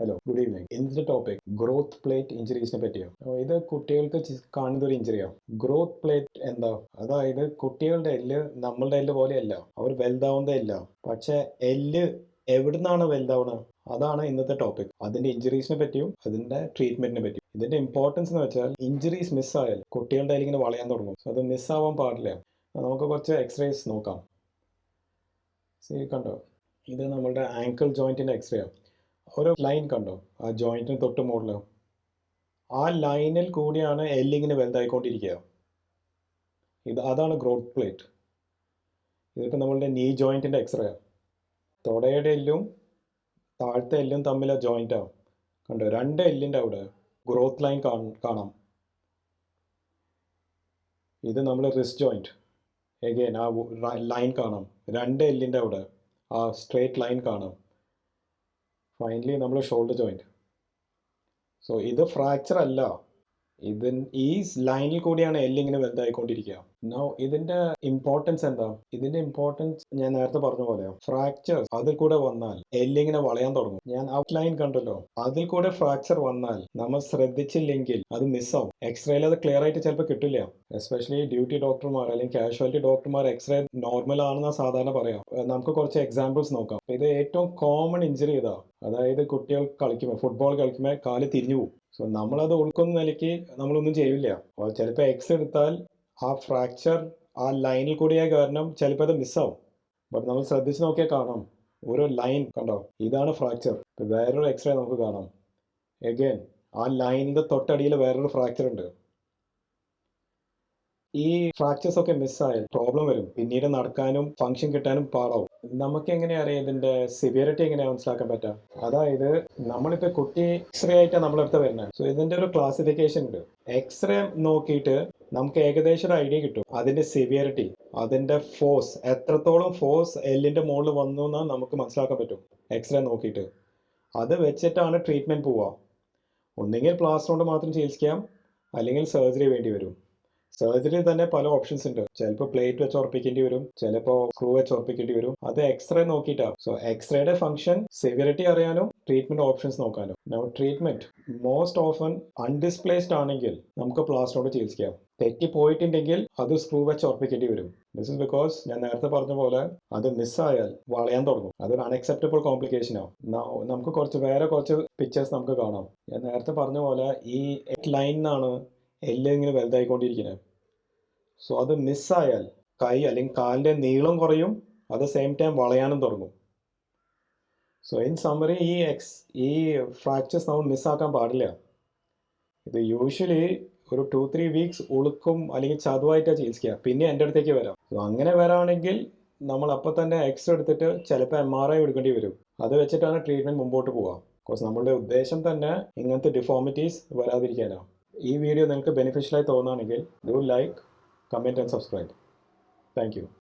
Hello good evening ഇന്നത്തെ topic growth plate ഇഞ്ചുറീസിനെ പറ്റിയോ? ഇത് കുട്ടികൾക്ക് കാണുന്ന ഒരു ഇഞ്ചുറിയോ ഗ്രോത്ത് പ്ലേറ്റ് എന്താ? അതായത് കുട്ടികളുടെ എല്ല് നമ്മളുടെ എല്ല് പോലെയല്ല. അവർ വലുതാവുന്നതല്ല പക്ഷെ എല്ല് എവിടുന്നാണ് വലുതാവുന്നത് അതാണ് ഇന്നത്തെ ടോപ്പിക് അതിന്റെ ഇഞ്ചുറീസിനെ പറ്റിയും അതിന്റെ ട്രീറ്റ്മെന്റിനെ പറ്റിയും. ഇതിന്റെ ഇമ്പോർട്ടൻസ് എന്ന് വെച്ചാൽ ഇഞ്ചുറീസ് മിസ്സായാൽ കുട്ടികളുടെ കയ്യിൽ ഇങ്ങനെ വളയാൻ തുടങ്ങും. അത് മിസ്സാവാൻ പാടില്ല. നമുക്ക് കുറച്ച് എക്സ്റേസ് നോക്കാം. കണ്ടോ? ഇത് നമ്മളുടെ ആങ്കിൾ ജോയിന്റിന്റെ എക്സ്റേ ആണ് ഒരു ലൈൻ കണ്ടോ? ആ ജോയിന്റിന് തൊട്ട് മുകളിൽ ആ ലൈനിൽ കൂടിയാണ് എല്ലിങ്ങിന് വലുതായിക്കൊണ്ടിരിക്കുക. ഇത് അതാണ് ഗ്രോത്ത് പ്ലേറ്റ് ഇതൊക്കെ നമ്മളുടെ നീ ജോയിന്റിന്റെ എക്സ്റേ തുടയുടെ എല്ലും താഴത്തെ എല്ലും തമ്മിൽ ആ. ജോയിന്റാവും കണ്ടോ? രണ്ട് എല്ലിന്റെ അവിടെ ഗ്രോത്ത് ലൈൻ കാണാം. ഇത് നമ്മൾ റിസ്റ്റ് ജോയിന്റ് എഗെയിൻ ആ ലൈൻ കാണാം. രണ്ട് എല്ലിന്റെ അവിടെ ആ സ്ട്രേറ്റ് ലൈൻ കാണാം. ഫൈനലി നമ്മൾ ഷോൾഡർ ജോയിന്റ് സോ ഇത് ഫ്രാക്ചർ അല്ല. ഇത് ഈ ലൈനിൽ കൂടിയാണ് എല്ലിങ്ങനെ വലുതായിക്കൊണ്ടിരിക്കുക. നോ ഇതിന്റെ ഇമ്പോർട്ടൻസ് എന്താ? ഇതിന്റെ ഇമ്പോർട്ടൻസ് ഞാൻ നേരത്തെ പറഞ്ഞ പോലെ ഫ്രാക്ചർ അതിൽ കൂടെ വന്നാൽ എല്ലിങ്ങനെ വളയാൻ തുടങ്ങും. ഞാൻ ഔട്ട് ലൈൻ കണ്ടല്ലോ അതിൽ കൂടെ ഫ്രാക്ചർ വന്നാൽ നമ്മൾ ശ്രദ്ധിച്ചില്ലെങ്കിൽ അത് മിസ്സാവും എക്സ്റേയിൽ അത് ക്ലിയർ ആയിട്ട് ചിലപ്പോൾ കിട്ടില്ല. എസ്പെഷ്യലി ഡ്യൂട്ടി ഡോക്ടർമാർ അല്ലെങ്കിൽ കാഷ്വാലിറ്റി ഡോക്ടർമാർ എക്സ്റേ നോർമൽ ആണെന്ന് സാധാരണ പറയാം. നമുക്ക് കുറച്ച് എക്സാമ്പിൾസ് നോക്കാം. ഇത് ഏറ്റവും കോമൺ ഇഞ്ചുറി ഇതാ അതായത് കുട്ടികൾ കളിക്കുമ്പോൾ ഫുട്ബോൾ കളിക്കുമ്പോൾ കാൽ തിരിഞ്ഞു പോകും സോ നമ്മളത് ഉൾക്കൊന്ന നിലയ്ക്ക് നമ്മളൊന്നും ചെയ്യില്ല. അപ്പോൾ ചിലപ്പോൾ എക്സ് എടുത്താൽ ആ ഫ്രാക്ചർ ആ ലൈനിൽ കൂടിയായ കാരണം ചിലപ്പോൾ അത് മിസ്സാവും ബട്ട് നമ്മൾ ശ്രദ്ധിച്ച് നോക്കിയാൽ കാണാം. ഓരോ ലൈൻ കണ്ടോ? ഇതാണ് ഫ്രാക്ചർ വേറൊരു എക്സ്റേ നമുക്ക് കാണാം. എഗെയിൻ ആ ലൈനിന്റെ തൊട്ടടിയിൽ വേറൊരു ഫ്രാക്ചർ ഉണ്ട്. ഈ ഫ്രാക്ചേഴ്സ് ഒക്കെ മിസ്സായാൽ പ്രോബ്ലം വരും. പിന്നീട് നടക്കാനും ഫങ്ഷൻ കിട്ടാനും പാടാവും. നമുക്ക് എങ്ങനെയാ അറിയാം ഇതിന്റെ സിവിയറിറ്റി എങ്ങനെയാ മനസ്സിലാക്കാൻ പറ്റുക അതായത് നമ്മളിപ്പോ കുട്ടി എക്സ്റേ ആയിട്ടാണ് നമ്മളെടുത്ത് വരുന്നത് സോ ഇതിന്റെ ഒരു ക്ലാസിഫിക്കേഷൻ ഉണ്ട്. എക്സ്റേ നോക്കിയിട്ട് നമുക്ക് ഏകദേശം ഒരു ഐഡിയ കിട്ടും. അതിന്റെ സിവിയറിറ്റി അതിന്റെ ഫോഴ്സ് എത്രത്തോളം ഫോഴ്സ് എല്ലിന്റെ മുകളിൽ വന്നു എന്ന് നമുക്ക് മനസ്സിലാക്കാൻ പറ്റും. എക്സ്റേ നോക്കിയിട്ട്. അത് വെച്ചിട്ടാണ് ട്രീറ്റ്മെന്റ് പോവുക ഒന്നുകിൽ പ്ലാസ്റ്റർ കൊണ്ട് മാത്രം ചികിത്സിക്കാം അല്ലെങ്കിൽ സർജറി വേണ്ടി വരും. സർജറി തന്നെ പല ഓപ്ഷൻസ് ഉണ്ട്. ചിലപ്പോൾ പ്ലേറ്റ് വെച്ച് ഉറപ്പിക്കേണ്ടി വരും ചിലപ്പോൾ സ്ക്രൂ വെച്ച് ഉറപ്പിക്കേണ്ടി വരും. അത് എക്സ്റേ നോക്കിയിട്ടാണ് സോ എക്സ്റേയുടെ ഫംഗ്ഷൻ സെവിയറിറ്റി അറിയാനും ട്രീറ്റ്മെന്റ് ഓപ്ഷൻസ് നോക്കാനും. നമ്മൾ ട്രീറ്റ്മെന്റ് മോസ്റ്റ് ഓഫൺ അൺഡിസ്പ്ലേസ്ഡ് ആണെങ്കിൽ നമുക്ക് പ്ലാസ്റ്റോട് ചികിത്സിക്കാം. തെറ്റി പോയിട്ടുണ്ടെങ്കിൽ അത് സ്ക്രൂ വെച്ച് ഉറപ്പിക്കേണ്ടി വരും. ദിസ് ഇസ് ബിക്കോസ് ഞാൻ നേരത്തെ പറഞ്ഞ പോലെ അത് മിസ്സായാൽ വളയാൻ തുടങ്ങും. അതൊരു അൺഅക്സെപ്റ്റബിൾ കോംപ്ലിക്കേഷൻ ആവും. നമുക്ക് കുറച്ച് വേറെ കുറച്ച് പിക്ചേഴ്സ് നമുക്ക് കാണാം. ഞാൻ നേരത്തെ പറഞ്ഞ പോലെ ഈ ലൈനിന്നാണ് എല്ലാം ഇങ്ങനെ വലുതായിക്കൊണ്ടിരിക്കുന്നത്. സോ അത് മിസ്സായാൽ കൈ അല്ലെങ്കിൽ കാലിന്റെ നീളം കുറയും അത് സെയിം ടൈം വളയാനും തുടങ്ങും. സോ ഇൻ സമ്മറി ഈ എക്സ് ഈ ഫ്രാക്ചേഴ്സ് നമ്മൾ മിസ്സാക്കാൻ പാടില്ല. ഇത് യൂഷ്വലി ഒരു ടു ത്രീ വീക്സ് ഉളുക്കും അല്ലെങ്കിൽ ചതുവായിട്ടാണ് ചികിത്സിക്കുക. പിന്നെ എന്റെ അടുത്തേക്ക് വരാം. സോ അങ്ങനെ വരാണെങ്കിൽ നമ്മൾ അപ്പം തന്നെ എക്സ് എടുത്തിട്ട് ചിലപ്പോൾ എം ആർ ഐ എടുക്കേണ്ടി വരും. അത് വെച്ചിട്ടാണ് ട്രീറ്റ്മെന്റ് മുമ്പോട്ട് പോവുക. ബിക്കോസ് നമ്മളുടെ ഉദ്ദേശം തന്നെ ഇങ്ങനത്തെ ഡിഫോമിറ്റീസ് വരാതിരിക്കാനാണ്. ഈ വീഡിയോ നിങ്ങൾക്ക് ബെനിഫിഷ്യലായി തോന്നുകയാണെങ്കിൽ do like comment and subscribe. Thank you.